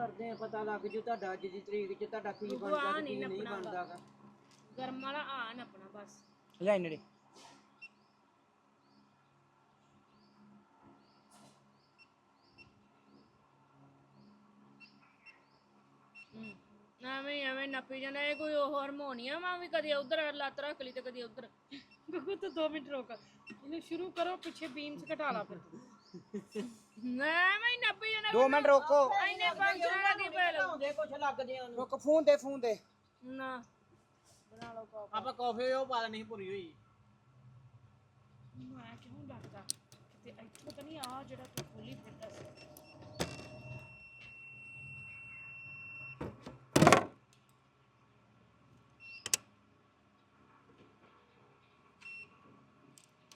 ਕਰਦੇ ਆ ਪਤਾ ਲੱਗ ਜੂ ਤੁਹਾਡਾ ਅੱਜ ਦੀ ਤਰੀਕ 'ਚ ਤੁਹਾਡਾ ਕੀ ਬਣਦਾ ਤੇ ਕੀ ਨਹੀਂ ਬਣਦਾ ਗਾ। ਗਰਮ ਵਾਲਾ ਆ ਨੱਪਣਾ ਬਸ। ਲੈ ਨੇੜੇ। ਹਮ, ਐਵੇਂ ਐਵੇਂ ਨੱਪੀ ਜਾਂਦਾ ਇਹ ਕੋਈ ਉਹ ਹਾਰਮੋਨੀਅਮ ਆ ਵੀ ਕਦੇ ਉਧਰ ਲੱਤ ਰੱਖ ਲਈ ਤੇ ਕਦੇ ਉਧਰ। ਗੁੱਗੂ ਤੂੰ 2 ਮਿੰਟ ਰੁਕ। ਇਹਨੂੰ ਸ਼ੁਰੂ ਕਰੋ ਪਿੱਛੇ ਬੀਮਸ ਘਟਾ ਲਾ ਫਿਰ ਐਵੇਂ ਹੀ ਨੱਪੀ ਜਾਂਦਾ 2 ਮਿੰਟ ਰੋਕੋ। ਐਨੇ ਫੰਕਸ਼ਨ ਲੱਗੀ ਪਏ ਲੋ ਹੁੰਦੇ ਕੁਛ ਲੱਗਦੇ ਆ ਉਹਨੂੰ। ਰੁਕ ਫੋਨ ਦੇ ਫੋਨ ਦੇ। ਨਾ। ਬਣਾ ਲਓ ਕਾਫੀ। ਆਪਾਂ ਕਾਫੀ ਉਹ ਪਾ ਸੀ ਭੁਰੀ ਹੋਈ। ਐ ਕਿਉਂ ਲੱਗਦਾ ਕਿਤੇ ਇੱਥੇ ਪਤਾ ਨਹੀਂ ਆ ਜਿਹੜਾ ਤੂੰ ਖੋਲੀ ਫਿਰਦਾ ਸੀ।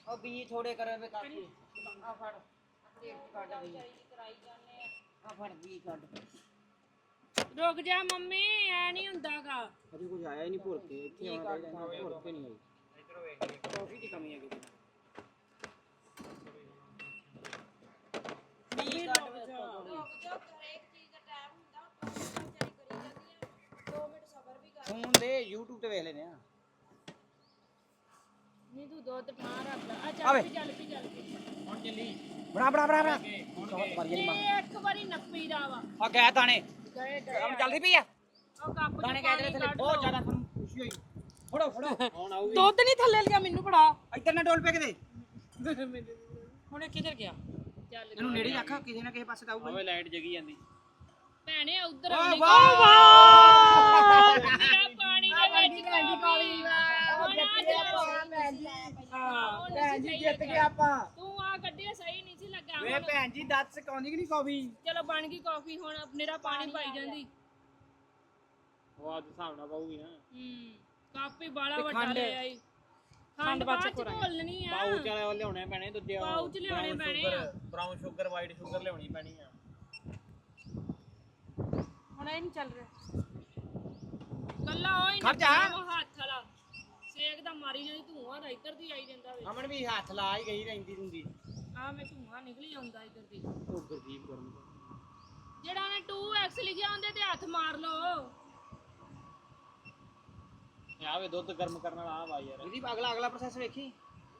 ਉਹ ਬੀ ਥੋੜੇ ਕਰੇ ਵੇ ਕਾਫੀ ਆ ਫੜ। 'ਚ ਕੱਢ ਬੀ ਆ। ਫੜ ਬੀ ਕੱਢ। ਰੁਕ ਜਾ ਮੰਮੀ ਐ ਨਹੀਂ ਹੁੰਦਾਗਾ। ਅਜੇ ਕੁਝ ਆਇਆ ਹੀ ਨਹੀਂ ਭੁਰ ਕੇ ਇੱਥੇ ਆਉਣਾ ਚਾਹੀਦਾ ਭੁਰ ਕੇ ਨਹੀਂ ਆਈ। ਕਾਫੀ ਦੀ ਕਮੀ ਹੈ ਕਿਤੇ ਫੋਨ ਦੇ YouTube ਤੇ ਵੇਖ ਲੈਨੇ ਆ। ਨਹੀਂ ਤੂੰ ਦੁੱਧ ਠਾਂ ਰੱਖ ਲੈ। ਆ ਆਵੇ। ਚੱਲ ਪੀ ਚੱਲ ਪੀ ਚੱਲ ਪੀ ਹੁਣ ਚੱਲੀ। ਬਣਾ ਬਣਾ ਬਣਾ ਬਣਾ। ਬਹੁਤ ਮਾਰੀ ਜਾਨੀ ਮਾਂ ਇਹ ਇੱਕ ਵਾਰੀ ਨੱਪੀ ਦਾ ਵਾ। ਆ ਗਿਆ ਤਾਣੇ ਗਏ ਗਏ। ਹੁਣ ਚੱਲਦੀ ਪਈ ਆ। ਉਹ ਕੱਪ ਤਾਣੇ ਚ ਕਹਿ ਦੇ ਥੱਲੇ। ਬਹੁਤ। ਜ਼ਿਆਦਾ ਤੁਹਾਨੂੰ ਖੁਸ਼ੀ ਹੋਈ। ਫੜੋ ਫੜੋ। ਹੁਣ ਆਊਗੀ। ਦੁੱਧ ਨਹੀਂ ਥੱਲੇ ਲਿਆ ਮੈਨੂੰ ਫੜਾ। ਇੱਧਰ ਨਾ ਡੋਲ ਪੇ ਕਿਤੇ ਹੁਣ ਇਹ ਕਿੱਧਰ ਗਿਆ? ਚੱਲ ਇਹਨੂੰ ਨੇੜੇ ਹੀ ਰੱਖ ਕਿਸੇ ਨਾ ਕਿਸੇ ਪਾਸੇ ਤਾਂ ਆਊਗਾ ਓਏ ਲਾਈਟ ਜਗੀ ਜਾਂਦੀ। ਭੈਣੇ ਉਧਰ ਵਾਹ ਆਉਣੀ। ਵਾਹ! ਮੇਰਾ ਪਾਣੀ ਦੇ ਵਿੱਚ ਕਾਫੀ ਹੁਣ ਆ ਜਾ। ਭੈਣ ਜੀ ਜਿੱਤ ਗਏ ਆਪਾਂ। ਤੂੰ ਆ ਕੱਢਿਆ ਸਹੀ ਨਹੀਂ ਸੀ ਲੱਗਾ। ਵੇ ਹੁਣ ਭੈਣ ਜੀ ਦੱਸ ਸਿਕਾਉਂਦੀ ਕਿ ਨਹੀਂ ਕਾਫੀ? ਚਲੋ ਬਣ ਗਈ ਕਾਫੀ ਹੁਣ ਮੇਰਾ ਪਾਣੀ ਪਾਈ ਜਾਂਦੀ। ਉਹ ਅੱਜ ਹਿਸਾਬ ਨਾਲ ਪਾਊਗੀ ਨਾ। ਹੂੰ ਕਾਫੀ ਬਾਲਾ ਵੱਡਾ ਖੰਡ? ਲੈ ਆਈ। ਖੰਡ ਬਾਅਦ ਚ ਘੋਲਣੀ ਆ। ਪਾਊਚ ਵਾਲੇ ਉਹ ਲਿਆਉਣੇ ਪੈਣੇ ਦੂਜੇ ਪਾਊਚ ਲਿਆਉਣੇ ਪੈਣੇ ਆ। ਬ੍ਰਾਊਨ ਸ਼ੂਗਰ ਵਾਈਟ ਸ਼ੂਗਰ ਲਿਆਉਣੀ ਪੈਣੀ ਆ। ਹੁਣ ਇਹ ਨਹੀਂ ਚੱਲ ਰਿਹਾ। ਕੱਲਾ ਉਹ ਹੀ ਜਾ। ਨੱਪਣਾ ਵਾ ਹੱਥ ਵਾਲਾ। ਮਾਰੀ ਜਾਂਦੀ ਧੂਆਂ ਦਾ ਇੱਧਰ ਦੀ ਆਈ ਜਾਂਦਾ ਵੇ ਅਮਨ ਵੀ ਹੱਥ ਲਾ ਹੀ ਗਈ ਰਹਿੰਦੀ ਹੁੰਦੀ। ਆ ਮੈਂ ਧੂਆਂ ਨਿਕਲੀ ਆਉਂਦਾ ਇੱਧਰ ਦੀ। ਉਹ ਗਰਦੀਪ ਗਰਮ। ਜਿਹੜਾ ਨੇ 2x ਲਿਖਿਆ ਹੁੰਦੇ ਤੇ ਹੱਥ ਮਾਰ ਲਓ। ਇਹ ਆਵੇ ਦੁੱਧ ਗਰਮ ਕਰਨ ਵਾਲਾ ਆ ਵਾ ਯਾਰ। ਇਹਦੀ ਅਗਲਾ ਅਗਲਾ ਪ੍ਰੋਸੈਸ ਵੇਖੀ?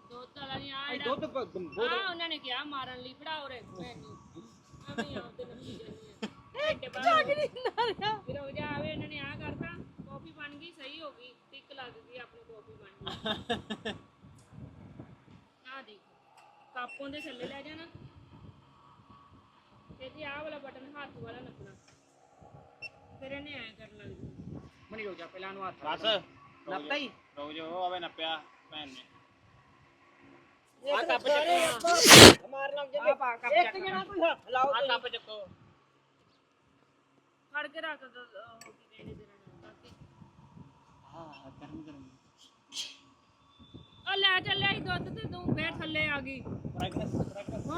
ਦੁੱਧ ਵਾਲਾ ਨਹੀਂ ਆ ਇਹ ਜਿਹੜਾ ਦੁੱਧ ਪ- ਗ- ਆ ਉਹਨਾਂ ਨੇ ਕਿਹਾ ਮਾਰਨ ਲਈ ਫੜਾ ਉਰੇ। ਮੈਨੂੰ ਐਵੇਂ ਆਉਂਦੇ ਨੱਪੀ ਜਾਂਦੀ ਹੈ ਘੰਟੇ ਬਾਅਦ ਫਿਰ ਹੋ ਜਾ ਆਵੇ ਇਹਨਾਂ ਨੇ ਆ ਕਰਤਾ ਕਾਫੀ ਬਣ ਗਈ ਸਹੀ ਹੋ ਗਈ ਟਿਕ ਲੱਗ ਗਈ ਆਪਣੀ ਗਈ ਆ ਦੇਖ ਕੱਪੋਂ ਦੇ ਥੱਲੇ ਲੈ ਜਾਣਾ। ਤੇ ਜੀ ਆਹ ਵਾਲਾ ਬਟਨ ਹੱਥ ਵਾਲਾ ਨੱਪਣਾ ਫਿਰ ਇਹਨੇ ਐ ਕਰਨ ਲੱਗ ਜਾਣਾ ਮਨੀ ਰੋ ਜਾ ਪਹਿਲਾਂ ਨੂੰ ਹੱਥ ਬਸ। ਨੱਪਤਾ ਹੀ? ਰੁਕ ਜਾਓ ਆਵੇ ਨੱਪਿਆ ਭੈਣ ਨੇ। ਆ ਕੱਪ ਮਾਰ ਲੱਗ ਕੱਪ ਇੱਕ ਜਣਾ ਕੋਈ ਹੱਥ ਲਾਓ ਆ ਕੱਪ ਚੱਕੋ। ਫੜ ਕੇ ਰੱਖ ਦੋ ਉਹ ਕੀ ਤੇਰਾ ਨਾਮ? ਬਾਕੀ ਹਾਂ ਗਰਮ ਗਰਮ ਉਹ ਲੈ ਚੱਲਿਆ ਸੀ ਦੁੱਧ ਤੇ ਤੂੰ ਫੇਰ ਥੱਲੇ ਆ ਗਈ।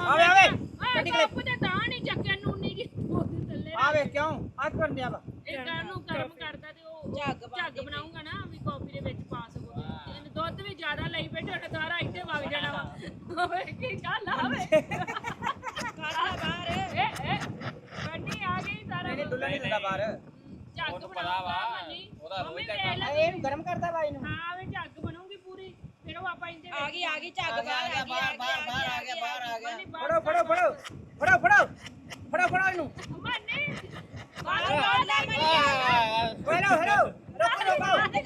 ਆਵੇ ਆਵੇ। ਕੱਢੀ ਕੱਪ ਤੇ ਤਾਂ ਨਹੀਂ ਚੱਕਿਆ ਨੂਨੀ ਕੀ ਉਹਦੇ ਥੱਲੇ ਆਵੇ ਕਿਉਂ? ਆ ਕਰਨ ਦਿਆ ਵਾ। ਇਹ ਨੂੰ ਗਰਮ ਕਰਦਾ ਤੇ ਉਹ ਝੱਗ ਝੱਗ ਬਣਾਉਂਗਾ ਨਾ। ਵੀ ਕਾਫੀ ਦੇ ਵਿੱਚ ਪਾ ਸਕੋ ਇਹਨੇ ਦੁੱਧ ਵੀ ਜ਼ਿਆਦਾ ਲਈ ਬੈਠੇ ਉਹਨੇ ਸਾਰਾ ਇੱਥੇ ਵਗ ਜਾਣਾ ਵਾ। ਓਏ ਕੀ ਗੱਲ ਆਵੇ ਕਾਲਾ ਬਾਹਰ ਏ। ਏ ਬੰਨੀ ਆ ਗਈ ਸਾਰਾ ਇਹਨੇ ਡੁੱਲਣ ਨਹੀਂ ਦਿੰਦਾ ਬਾਹਰ। ਝੱਗ ਬਣਾਵਾ ਉਹਦਾ ਰੋਜ਼ ਦਾ ਇਹਨੂੰ ਗਰਮ ਕਰਦਾ ਵਾ ਇਹਨੂੰ। ਹਾਂ ਵੇ ਝੱਗ ਬਣੂਗੀ ਪੂਰੀ ਫਿਰ ਉਹ ਆਪਾਂ ਇੰਦੇ ਆ ਗਈ ਆ ਗਈ ਝੱਗ ਬਾਹਰ ਆ ਗਿਆ ਬਾਹਰ ਬਾਹਰ ਆ ਗਿਆ ਬਾਹਰ ਆ ਗਿਆ। ਫੜੋ ਫੜੋ ਫੜੋ ਫੜੋ ਫੜੋ ਫੜੋ ਫੜੋ ਇਹਨੂੰ। ਮੰਨੀ ਬਾਹਰ ਬਾਹਰ ਲੈ ਮੰਨੀ ਹੈਲੋ ਹੈਲੋ ਰੁਕੋ ਰੁਕੋ ਰੁਕੋ।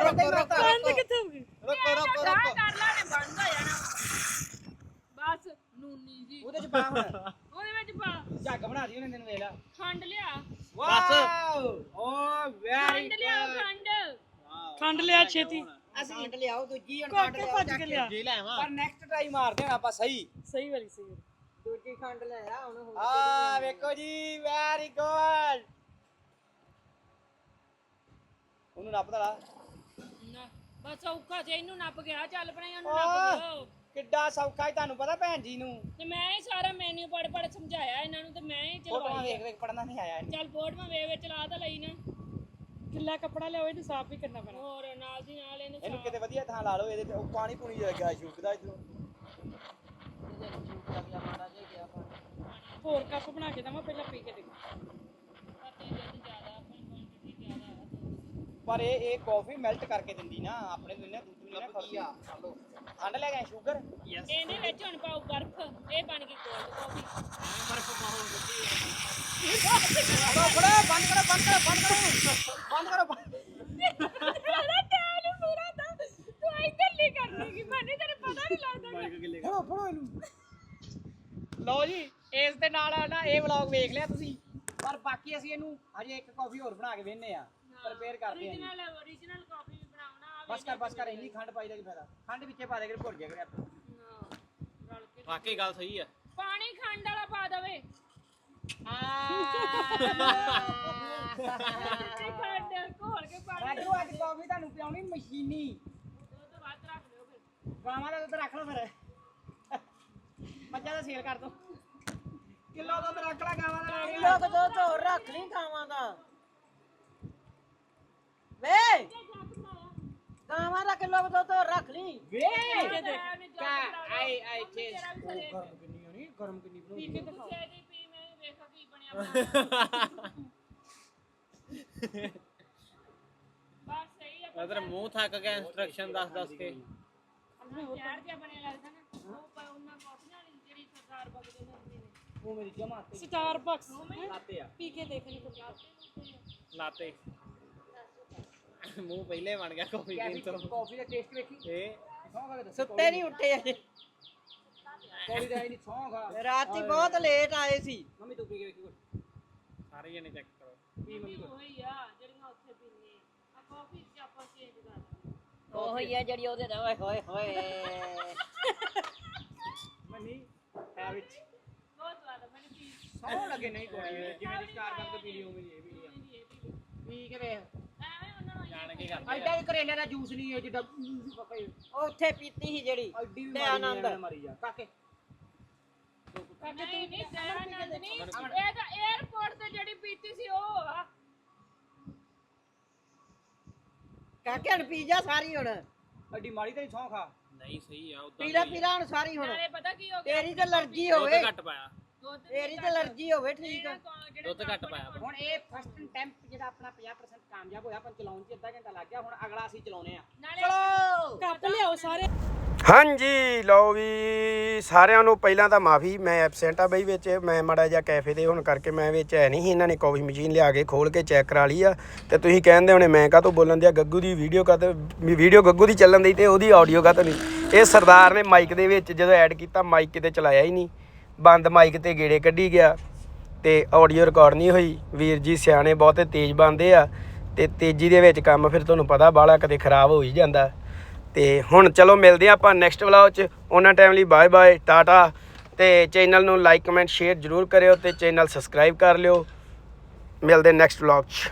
ਰੁਕੋ ਰੁਕੋ ਬੰਦ ਕਿੱਥੇ ਹੋ ਗਈ ਰੁਕੋ ਰੁਕੋ। ਰੁਕੋ ਕਰ ਲਾ ਨੇ ਬੰਦ ਹੋ ਜਾਣਾ। ਬਸ ਨੂਨੀ ਜੀ। ਉਹਦੇ ਚ ਪਾ ਹੁਣ। ਉਹਦੇ ਵਿੱਚ ਪਾ। ਝੱਗ ਬਣਾ ਦੀ ਉਹਨੇ ਤੈਨੂੰ ਵੇਖ ਲਾ। ਖੰਡ ਲਿਆ। ਵਾਓ! ਓ ਵੈਰੀ ਖੰਡ ਲਿਆ ਖੰਡ। ਖੰਡ ਲਿਆ ਛੇਤੀ। ਅਸੀਂ ਹੰਡ ਲਿਆਓ ਦੂਜੀ ਹੁਣ ਕੱਢ ਲਿਆਓ ਭੱਜ ਕੇ ਲਿਆ। ਜੀ ਲੈ ਆਵਾਂ। ਪਰ ਨੈਕਸਟ ਟਾਈਮ ਮਾਰਦੇ ਹਾਂ ਆਪਾਂ ਸਹੀ। ਸਹੀ ਵਾਲੀ ਸਹੀ ਵਾਲੀ। ਦੂਜੀ ਖੰਡ ਲੈ ਆ ਹੁਣ ਹੋਰ ਆ? ਵੇਖੋ ਜੀ ਵੈਰੀ ਗੁੱਡ ਉਹਨੂੰ ਨੱਪ ਦਲਾ ਨਾ, ਬਸ ਔਖਾ ਜੇ ਇਹਨੂੰ ਨੱਪ ਗਿਆ ਚੱਲ ਪਣਾ ਉਹਨੂੰ ਓਹ। ਨੱਪ ਦਿਓ। ਕਿੱਡਾ ਸੌਖਾ ਹੀ ਤੁਹਾਨੂੰ ਪਤਾ ਭੈਣ ਜੀ ਨੂੰ। ਤੇ ਮੈਂ ਹੀ ਸਾਰਾ ਮੈਨੂ ਪੜ ਪੜ ਸਮਝਾਇਆ ਇਹਨਾਂ ਨੂੰ ਤੇ ਮੈਂ ਹੀ ਫੋਟੋਆਂ ਚਲਵਾਈ ਵੇਖ ਵੇਖ ਪੜਨਾ ਨਹੀਂ ਆਇਆ ਚੱਲ ਬੋਰਡ ਮੈਂ ਵੇ ਵੇ ਚਲਾ ਤਾਂ ਲਈ ਨਾ। ਗਿੱਲਾ ਕੱਪੜਾ ਲਿਆਓ ਇਹਨੂੰ ਸਾਫ਼ ਵੀ ਕਰਨਾ ਪੈਣਾ। ਹੋਰ ਨਾਲ ਦੀ ਨਾਲ ਇਹਨੂੰ ਇਹਨੂੰ ਕਿਤੇ ਵਧੀਆ ਥਾਂ ਲਾ ਲਓ ਇਹਦੇ ਤੇ ਉਹ ਪਾਣੀ ਪੂਣੀ ਲੱਗਾ ਸ਼ੂਕਦਾ ਇਧਰੋਂ। ਹੋਰ ਕੱਪ ਬਣਾ ਕੇ ਦਵਾਂ ਪਹਿਲਾਂ ਪੀ ਕੇ ਦੇਖੋ। ਪਰ ਇਹ ਇਹ ਕਾਫੀ ਮੈਲਟ ਕਰਕੇ ਦਿੰਦੀ ਨਾ ਆਪਣੇ ਤੋਂ ਨਾ ਦੁੱਧ ਨਹੀਂ ਨਾ ਖੜਦੀ ਆ? ਠੰਡ ਲੈ ਗਏ ਸ਼ੂਗਰ? ਇਹਦੇ ਵਿੱਚ ਹੁਣ ਪਾਓ ਬਰਫ਼ ਇਹ ਬਣ ਗਈ ਕੋਲਡ ਕਾਫੀ ਫੜੋ ਫੜੋ ਬੰਦ ਕਰੋ ਬੰਦ ਕਰੋ ਬੰਦ ਕਰੋ। ਬੰਦ ਕਰੋ ਬੰਦ- ਮੇਰਾ ਟੈਲ ਪੂਰਾ ਤਾਂ ਤੂੰ ਇੱਧਰ ਨਹੀਂ ਕਰਨੀ ਕਿ ਮੈਨੂੰ ਤੇਰੇ ਪਤਾ ਨਹੀਂ ਲੱਗਦਾ ਫੜੋ ਫੜੋ ਇਹਨੂੰ। ਲਓ ਜੀ ਇਸ ਦੇ ਨਾਲ ਨਾ ਇਹ ਵਲੌਗ ਵੇਖ ਲਿਆ ਤੁਸੀਂ। ਪਰ ਬਾਕੀ ਅਸੀਂ ਇਹਨੂੰ ਹਜੇ ਇੱਕ ਕਾਫੀ ਹੋਰ ਬਣਾ ਕੇ ਵੇਨੇ ਆ। ਪ੍ਰਪੇਅਰ ਕਰਦੇ ਆ ਜੀ। origignal origignal ਕਾਫੀ ਵੀ ਬਣਾਉਣਾ ਆ ਬਸ ਕਰ ਬਸ ਕਰ ਇੰਨੀ ਖੰਡ ਪਾਈ ਦਾ ਕੀ ਫਾਇਦਾ? ਖੰਡ ਵਿੱਚੇ ਪਾ ਦੇ ਕੇ ਭੁੱਲ ਜਾ ਕਰੇ ਆਪਾਂ ਰਲ ਕੇ ਵਾਕਈ ਗੱਲ ਸਹੀ ਆ। ਪਾਣੀ ਖੰਡ ਵਾਲਾ ਪਾ ਦਵੇ। ਖੰਡ ਘੋਲ ਕੇ ਪਾਣੀ ਰਾਜੂ ਅੱਜ ਕਾਫੀ ਤੁਹਾਨੂੰ ਪਿਆਉਣੀ ਮਸ਼ੀਨੀ। ਦੁੱਧ ਵੱਧ ਰੱਖ ਲਿਓ ਫਿਰ ਗਾਵਾਂ ਦਾ ਦੁੱਧ ਰੱਖ ਲਓ ਫਿਰ। ਮੱਝਾਂ ਦਾ ਸੇਲ ਕਰ ਦੋ। ਕਿਲੋ ਦੁੱਧ ਰੱਖ ਲੈ ਗਾਵਾਂ ਦਾ। ਲੈ ਲੋਕ ਦੋ ਤੋਂ ਰੱਖ ਲਈ ਗਾਵਾਂ ਦਾ। ਵੇ! ਗਾਵਾਂ ਦਾ ਕਿਲੋ ਦੋ ਤੋਂ ਰੱਖ ਲਈ। ਵੇ। ਕਾ ਆਈ ਆਈ ਚੇਸ ਗਰਮ ਕਿੰਨੀ ਹੋਣੀ ਗਰਮ ਕਿੰਨੀ ਬਣਾਉਣੀ? ਪੀ ਕੇ ਦਿਖਾਓ। ਪੀ ਮੈਂ ਵੀ ਵੇਖਾ ਕੀ ਬਣਿਆ ਬਸ ਸਹੀ ਆ ਅਦਰ ਮੂੰਹ ਥੱਕ ਗਿਆ ਇਨਸਟਰਕਸ਼ਨ ਦੱਸ ਦੱਸ ਕੇ। ਯਾਰ ਜਿਹਾ ਬਣਿਆ ਲੱਗਦਾ ਨਾ ਉਹ ਪ- ਉਹਨਾਂ ਕਾਫੀਆਂ ਵਾਲੀ ਜਿਹੜੀ ਸਰਦਾਰ ਬਗਦੇ ਨੇ। ਉਹ ਮੇਰੀ ਜਮਾ ਤੇ। ਸਟਾਰਬਕਸ ਲਾਤੇ ਆ। ਪੀ ਕੇ ਦੇਖ ਲਈ। ਲਾਤੇ। [coughs] ਮੂੰਹ ਪਹਿਲੇ ਬਣ ਗਿਆ ਕਾਫੀ ਪੀਣ ਤੋਂ। ਕਾਫੀ ਦਾ ਟੇਸਟ ਵੇਖੀ? ਇਹ ਸੌਂਗਾ ਦੱਸੋ ਸੁੱਤੇ ਨਹੀਂ ਉੱਠੇ ਅਜੇ। ਕੌੜੀ ਦਾ ਨਹੀਂ ਸੌਂਗਾ ਰਾਤੀ ਬਹੁਤ ਲੇਟ ਆਏ ਸੀ। ਮੰਮੀ ਤੂੰ ਪੀ ਕੇ ਵੇਖੀ ਕੋਈ ਸਾਰੇ ਜਣੇ ਚੈੱਕ ਕਰੋ। ਪੀ ਮੰਮੀ ਕੋਈ ਆ ਜਿਹੜੀਆਂ ਉੱਥੇ ਪੀਂਦੇ ਆ ਆ ਕਾਫੀ ਚ ਆਪਾਂ ਚੇਂਜ ਕਰ। ਉਹ ਹੀ ਆ ਜਿਹੜੀ ਉਹਦੇ ਨਾਲ ਹੋਏ ਹੋਏ ਹੋਏ। ਮੰਨੀ ਹੈ ਵਿੱਚ ਬਹੁਤ ਸਵਾਦ ਆ ਮੈਨੂੰ ਪੀ। ਸੌਂ ਲੱਗੇ ਨਹੀਂ ਕੋਈ ਜਿਵੇਂ ਦੀ ਸਟਾਰ ਕਰਕੇ ਪੀ ਲਈ ਉਵੇਂ ਦੀ ਇਹ ਵੀ ਆ। ਪੀ ਕੇ ਵੇਖ ਐਵੇਂ ਕੇ ਕਰਦੇ ਐਡਾ ਵੀ ਕਰੇਲੇ ਦਾ ਜੂਸ ਨਹੀਂ ਹੈ ਜਿੱਡਾ ਉਹ ਉੱਥੇ ਪੀਤੀ ਸੀ ਜਿਹੜੀ। ਐਡੀ ਵੀ ਤੇ ਆਨੰਦ। ਮਾਰੀ ਜਾ ਕਾਕੇ। ਨਹੀਂ ਨਹੀਂ ਦਇਆਨੰਦ ਨਹੀਂ। ਇਹ ਤਾਂ 에어ਪੋਰਟ ਤੇ ਜਿਹੜੀ ਪੀਤੀ ਸੀ ਉਹ ਆ। ਕਾਕੇ ਹਣ ਪੀ ਜਾ ਸਾਰੀ ਹੁਣ। ਐਡੀ ਮਾੜੀ ਤੇ ਸੌਂ ਖਾ ਨਹੀਂ ਸਹੀ ਆ ਉਦਾਂ ਪੀਲਾ ਪੀਲਾ ਹੁਣ ਸਾਰੀ ਹੁਣ। ਨਾਲੇ ਪਤਾ ਕੀ ਹੋ ਗਿਆ? ਤੇਰੀ ਤੇ ਅਲਰਜੀ ਹੋਵੇ। ਘੱਟ ਪਾਇਆ। ਤੇਰੀ ਤੇ ਅਲਰਜੀ ਹੋਵੇ ਠੀਕ ਆ। ਦੁੱਧ ਘੱਟ ਪਾਇਆ ਹੁਣ ਇਹ ਫਸਟ ਟੈਂਪ ਜਿਹੜਾ ਆਪਣਾ 50% ਕਾਮਯਾਬ ਹੋਇਆ ਪਰ ਚਲਾਉਣ 'ਚ ਅੱਧਾ ਘੰਟਾ ਲੱਗ ਗਿਆ ਹੁਣ ਅਗਲਾ ਅਸੀਂ ਚਲਾਉਨੇ ਆ। ਨਾਲੇ ਕੱਪ ਲਿਆਓ ਸਾਰੇ। ਹਾਂਜੀ ਲਓ ਵੀ ਸਾਰਿਆਂ ਨੂੰ ਪਹਿਲਾਂ ਤਾਂ ਮਾਫੀ ਮੈਂ ਐਬਸੈਂਟ ਆ ਬਈ ਵਿੱਚ ਮੈਂ ਮੜਾ ਜਿਹਾ ਕੈਫੇ ਦੇ ਹੁਣ ਕਰਕੇ ਮੈਂ ਵਿੱਚ ਹੈ ਨਹੀਂ ਸੀ ਇਹਨਾਂ ਨੇ ਕਾਫੀ ਮਸ਼ੀਨ ਲਿਆ ਕੇ ਖੋਲ ਕੇ ਚੈੱਕ ਕਰਾ ਲਈ ਆ। ਤੇ ਤੁਸੀਂ ਕਹਿੰਦੇ ਹੋਣੇ ਮੈਂ ਕਾਹਤੋਂ ਬੋਲਣ ਦਿਆ ਗੱਗੂ ਦੀ ਵੀਡੀਓ ਕਾ ਤੇ ਵੀਡੀਓ ਗੱਗੂ ਦੀ ਚੱਲਣ ਦੀ ਤੇ ਉਹਦੀ ਆਡੀਓ ਕਾ ਨਹੀਂ। ਇਹ ਸਰਦਾਰ ਨੇ ਮਾਈਕ ਦੇ ਵਿੱਚ ਜਦੋਂ ਐਡ ਕੀਤਾ ਮਾਈਕ ਕਿਤੇ ਚਲਾਇਆ ਹੀ ਨਹੀਂ। ਬੰਦ ਮਾਈਕ ਤੇ ਗੇੜੇ ਕੱਢੀ ਗਿਆ ਤੇ ਆਡੀਓ ਰਿਕਾਰਡ ਨਹੀਂ ਹੋਈ। ਵੀਰ ਜੀ ਸਿਆਣੇ ਬਹੁਤੇ ਤੇਜ਼ ਬੰਦੇ ਆ ਤੇ ਤੇਜ਼ੀ ਦੇ ਵਿੱਚ ਕੰਮ ਫਿਰ ਤੁਹਾਨੂੰ ਪਤਾ ਬਾਹਲਾ ਕਦੇ ਖਰਾਬ ਹੋ ਹੀ ਜਾਂਦਾ। ਤੇ ਹੁਣ ਚਲੋ ਮਿਲਦੇ ਆ ਆਪਾਂ ਨੈਕਸਟ ਵਲੌਗ 'ਚ। ਉਹਨਾਂ ਟਾਈਮ ਲਈ ਬਾਏ ਬਾਏ ਟਾਟਾ। ਤੇ ਚੈਨਲ ਨੂੰ ਲਾਈਕ ਕਮੈਂਟ ਸ਼ੇਅਰ ਜਰੂਰ ਕਰਿਓ ਤੇ ਚੈਨਲ ਸਬਸਕ੍ਰਾਈਬ ਕਰ ਲਿਓ। ਮਿਲਦੇ ਨੈਕਸਟ ਵਲੌਗ 'ਚ।